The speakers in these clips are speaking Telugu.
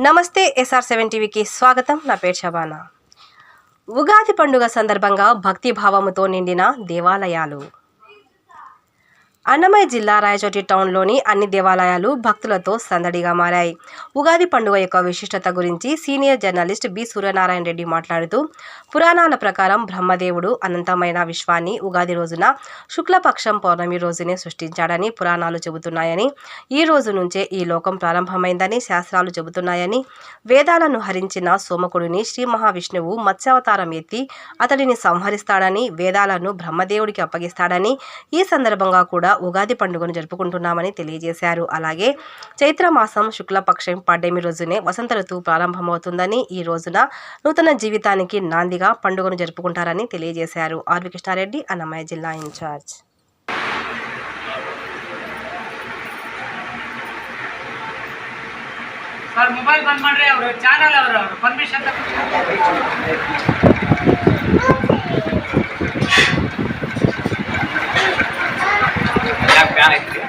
నమస్తే ఎస్ఆర్ సెవెన్ టీవీకి స్వాగతం. నా పేరు శబానా. ఉగాది పండుగ సందర్భంగా భక్తి భావముతో నిండిన దేవాలయాలు. అన్నమయ్య జిల్లా రాయచోటి టౌన్లోని అన్ని దేవాలయాలు భక్తులతో సందడిగా మారాయి. ఉగాది పండుగ యొక్క విశిష్టత గురించి senior journalist B. Suryanarayana Reddy మాట్లాడుతూ పురాణాల ప్రకారం బ్రహ్మదేవుడు అనంతమైన విశ్వాన్ని ఉగాది రోజున శుక్లపక్షం పౌర్ణమి రోజునే సృష్టించాడని పురాణాలు చెబుతున్నాయని ఈ రోజు నుంచే ఈ లోకం ప్రారంభమైందని శాస్త్రాలు చెబుతున్నాయని వేదాలను హరించిన సోమకుడిని శ్రీ మహావిష్ణువు మత్స్యావతారం ఎత్తి అతడిని సంహరిస్తాడని వేదాలను బ్రహ్మదేవుడికి అప్పగిస్తాడని ఈ సందర్భంగా కూడా ఉగాది పండుగను జరుపుకుంటున్నామని తెలియజేశారు అలాగే చైత్రమాసం శుక్లపక్షం పడ్డమి రోజునే వసంత ఋతువు ప్రారంభమవుతుందని ఈ రోజున నూతన జీవితానికి నాందిగా పండుగను జరుపుకుంటారని తెలియజేశారు ఆర్వి కృష్ణారెడ్డి అన్నమయ్య జిల్లా ఇన్ఛార్జ్ ಸರ್ ಮೊಬೈಲ್ ಬಂದ್ ಮಾಡ್ರಿ ಅವರು ಚಾನಲ್ ಅವರು ಪರ್ಮಿಷನ್ Chanakya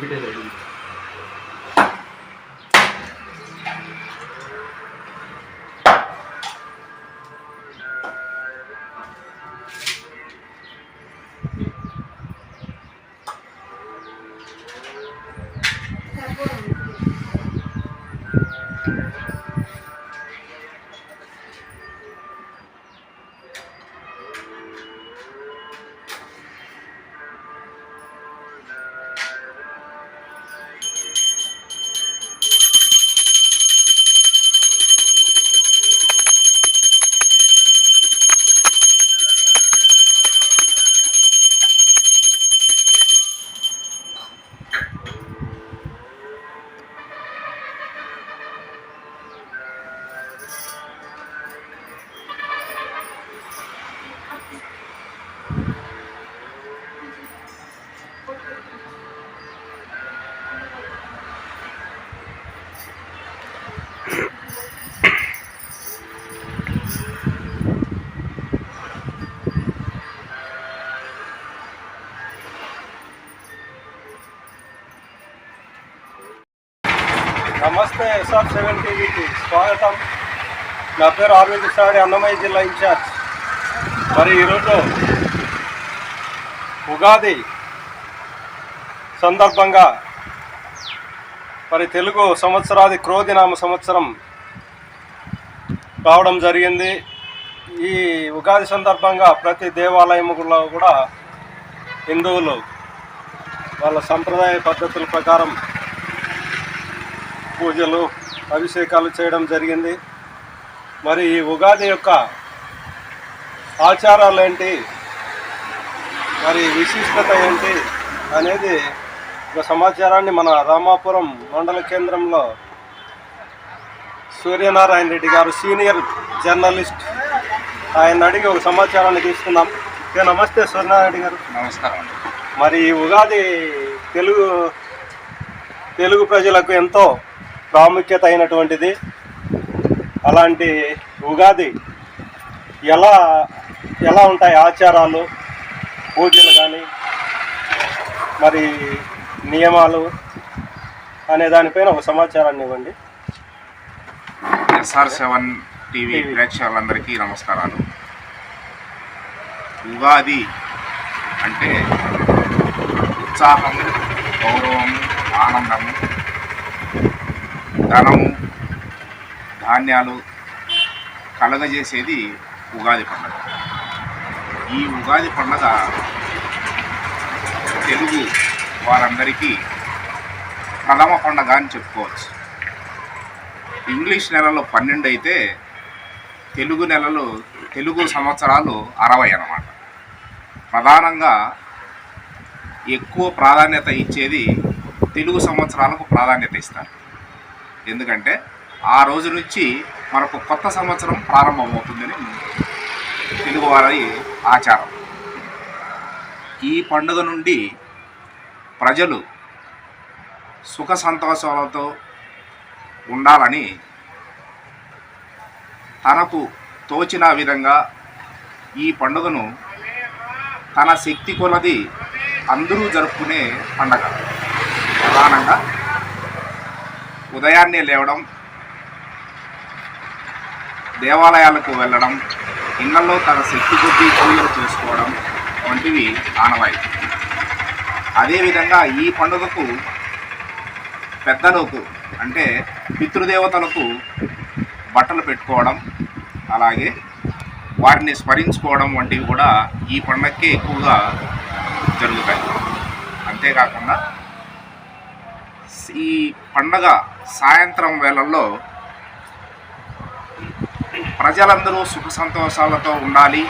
Thank you. నమస్తే ఎస్ఆర్ సెవెన్ టీవీకి స్వాగతం. నా పేరు ఆర్వి కృష్ణాడి అన్నమయ్య జిల్లా ఇన్ఛార్జ్. మరి ఈరోజు ఉగాది సందర్భంగా మరి తెలుగు సంవత్సరాది క్రోధినామ సంవత్సరం రావడం జరిగింది. ఈ ఉగాది సందర్భంగా ప్రతి దేవాలయములో కూడా హిందువులు వాళ్ళ సంప్రదాయ పద్ధతుల ప్రకారం పూజలు అభిషేకాలు చేయడం జరిగింది. మరి ఈ ఉగాది యొక్క ఆచారాలు ఏంటి? మరి విశిష్టత ఏంటి? అనేది ఒక సమాచారాన్ని మన రామాపురం మండల కేంద్రంలో సూర్యనారాయణ రెడ్డి గారు సీనియర్ జర్నలిస్ట్ ఆయన అడిగి ఒక సమాచారాన్ని తీసుకుందాం. ఓకే, నమస్తే సూర్యనారాయణ రెడ్డి గారు. నమస్కారం మరి ఈ ఉగాది తెలుగు తెలుగు ప్రజలకు ఎంతో ప్రాముఖ్యత అయినటువంటిది. అలాంటి ఉగాది ఎలా ఎలా ఉంటాయి ఆచారాలు పూజలు కానీ మరి నియమాలు అనే దానిపైన ఒక సమాచారాన్ని ఇవ్వండి. ఎస్ఆర్ సెవెన్ టీవీ ప్రేక్షకులందరికీ నమస్కారాలు. ఉగాది అంటే ఉత్సాహం గౌరవం ఆనందము ధనము ధాన్యాలు కలగజేసేది ఉగాది పండుగ. ఈ ఉగాది పండుగ తెలుగు వారందరికీ ప్రథమ పండుగ అని చెప్పుకోవచ్చు. ఇంగ్లీష్ నెలలో పన్నెండు అయితే తెలుగు నెలలు తెలుగు సంవత్సరాలు అరవై అన్నమాట. ప్రధానంగా ఎక్కువ ప్రాధాన్యత ఇచ్చేది తెలుగు సంవత్సరాలకు ప్రాధాన్యత ఇస్తారు. ఎందుకంటే ఆ రోజు నుంచి మనకు కొత్త సంవత్సరం ప్రారంభమవుతుందని తెలుగువారి ఆచారం. ఈ పండుగ నుండి ప్రజలు సుఖ సంతోషాలతో ఉండాలని తనకు తోచిన విధంగా ఈ పండుగను తన శక్తి కొలది అందరూ జరుపుకునే పండగ. ప్రధానంగా ఉదయాన్నే లేవడం దేవాలయాలకు వెళ్ళడం ఇళ్ళలో తన శక్తి కొద్ది పూజలు చేసుకోవడం వంటివి ఆనవాయితీ. అదేవిధంగా ఈ పండుగకు పెద్దలకు అంటే పితృదేవతలకు బట్టలు పెట్టుకోవడం అలాగే వారిని స్మరించుకోవడం వంటివి కూడా ఈ పండగకే ఎక్కువగా జరుగుతాయి. అంతేకాకుండా ఈ పండగ సాయంత్రం వేళల్లో ప్రజలందరూ సుఖ సంతోషాలతో ఉండాలి.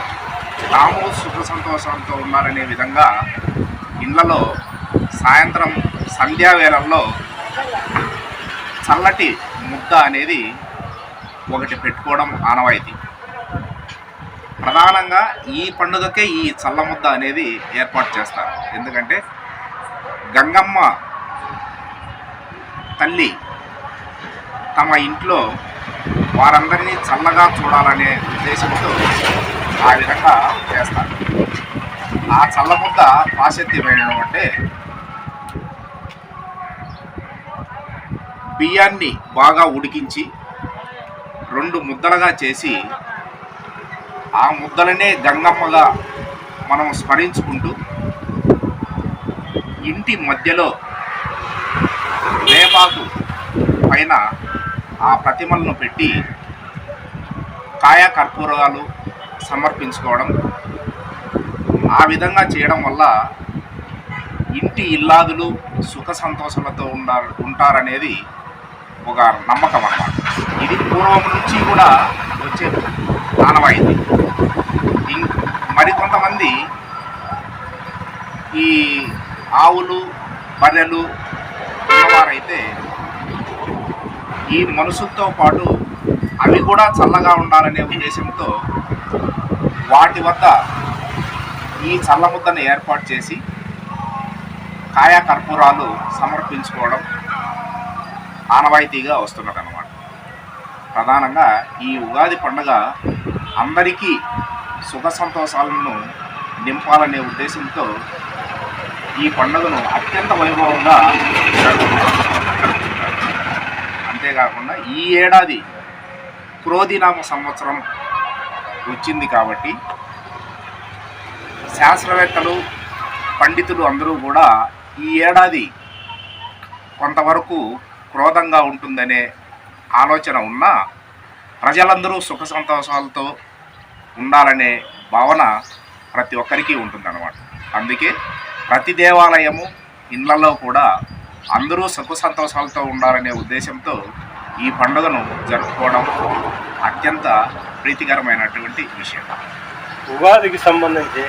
తాము సుఖ సంతోషాలతో ఉండాలనే విధంగా ఇళ్ళలో సాయంత్రం సంధ్యా వేళల్లో చల్లటి ముద్ద అనేది ఒకటి పెట్టుకోవడం ఆనవాయితీ. ప్రధానంగా ఈ పండుగకే ఈ చల్ల ముద్ద అనేది ఏర్పాటు చేస్తారు. ఎందుకంటే గంగమ్మ తల్లి తమ ఇంట్లో వారందరినీ చల్లగా చూడాలనే ఉద్దేశంతో ఆ విధంగా చేస్తారు. ఆ చల్ల ముద్ద ప్రాశస్త్యం ఏంటంటే బియ్యాన్ని బాగా ఉడికించి రెండు ముద్దలుగా చేసి ఆ ముద్దలనే గంగమ్మగా మనం స్మరించుకుంటూ ఇంటి మధ్యలో వేపాకు పైన ఆ ప్రతిమలను పెట్టి కాయ కర్పూరాలు సమర్పించుకోవడం ఆ విధంగా చేయడం వల్ల ఇంటి ఇల్లాదులు సుఖ సంతోషాలతో ఉన్నారు ఉంటారనేది ఒక నమ్మకం అన్నమాట. ఇది పూర్వం నుంచి కూడా వచ్చే ఆనవాయితీ. మరికొంతమంది ఈ ఆవులు బర్రెలు ఉన్నవారైతే ఈ మనసుతో పాటు అవి కూడా చల్లగా ఉండాలనే ఉద్దేశంతో వాటి వద్ద ఈ చల్లముద్దను ఏర్పాటు చేసి కాయ కర్పూరాలు సమర్పించుకోవడం ఆనవాయితీగా వస్తున్నది అనమాట ప్రధానంగా ఈ ఉగాది పండుగ అందరికీ సుఖ సంతోషాలను నింపాలనే ఉద్దేశంతో ఈ పండుగను అత్యంత వైభవంగా జరుపుకుంటాం. కాకుండా ఈ ఏడాది క్రోధినామ సంవత్సరం వచ్చింది కాబట్టి శాస్త్రవేత్తలు పండితులు అందరూ కూడా ఈ ఏడాది కొంతవరకు క్రోధంగా ఉంటుందనే ఆలోచన ఉన్నా ప్రజలందరూ సుఖ సంతోషాలతో ఉండాలనే భావన ప్రతి ఒక్కరికి ఉంటుందన్నమాట. అందుకే ప్రతి దేవాలయము ఇళ్ళలో కూడా అందరూ సుఖ సంతోషాలతో ఉండాలనే ఉద్దేశంతో ఈ పండుగను జరుపుకోవడం అత్యంత ప్రీతికరమైనటువంటి విషయం. ఉగాదికి సంబంధించి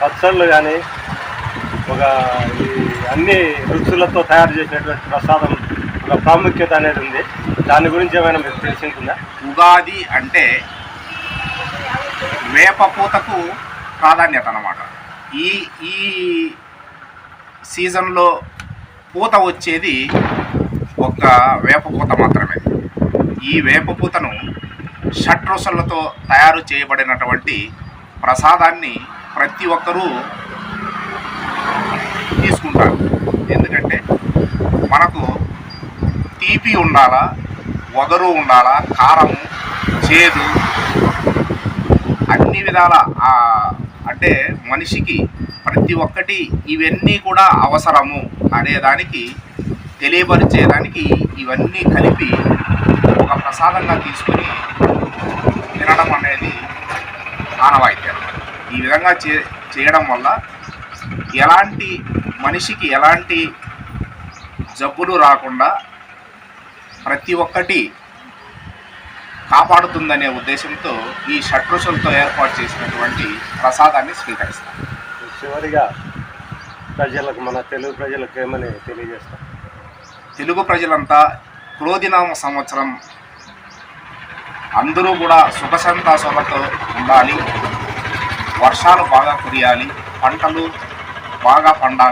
పచ్చళ్ళు కానీ ఒక అన్ని రుచులతో తయారు చేసినటువంటి ప్రసాదం ఒక ప్రాముఖ్యత అనేది ఉంది. దాని గురించి ఏమైనా మీకు తెలిసింటుందా? ఉగాది అంటే వేప పూతకు ప్రాధాన్యత అన్నమాట. ఈ ఈ సీజన్లో పూత వచ్చేది ఒక్క వేపపూత మాత్రమే. ఈ వేపపూతను షట్రుసులతో తయారు చేయబడినటువంటి ప్రసాదాన్ని ప్రతి ఒక్కరూ తీసుకుంటారు. ఎందుకంటే మనకు తీపి ఉండాలా వగరు ఉండాలా కారము చేదు అన్ని విధాల అంటే మనిషికి ప్రతి ఒక్కటి ఇవన్నీ కూడా అవసరము అనేదానికి తెలియపరిచేదానికి ఇవన్నీ కలిపి ఒక ప్రసాదంగా తీసుకొని తినడం అనేది ఆనవాయితీ ఈ విధంగా చే చేయడం వల్ల ఎలాంటి మనిషికి ఎలాంటి జబ్బులు రాకుండా ప్రతి ఒక్కటి కాపాడుతుందనే ఉద్దేశంతో ఈ షట్రుషులతో ఏర్పాటు చేసినటువంటి ప్రసాదాన్ని స్వీకరిస్తాం. చివరిగా ప్రజలకు మన తెలుగు ప్రజలకు ఏమని తెలియజేస్తాం? తెలుగు ప్రజలంతా క్రోధినామ సంవత్సరం. అందరూ కూడా సుఖ సంతోషాలతో ఉండాలి. వర్షాలు బాగా కురియాలి. పంటలు బాగా పండాలి.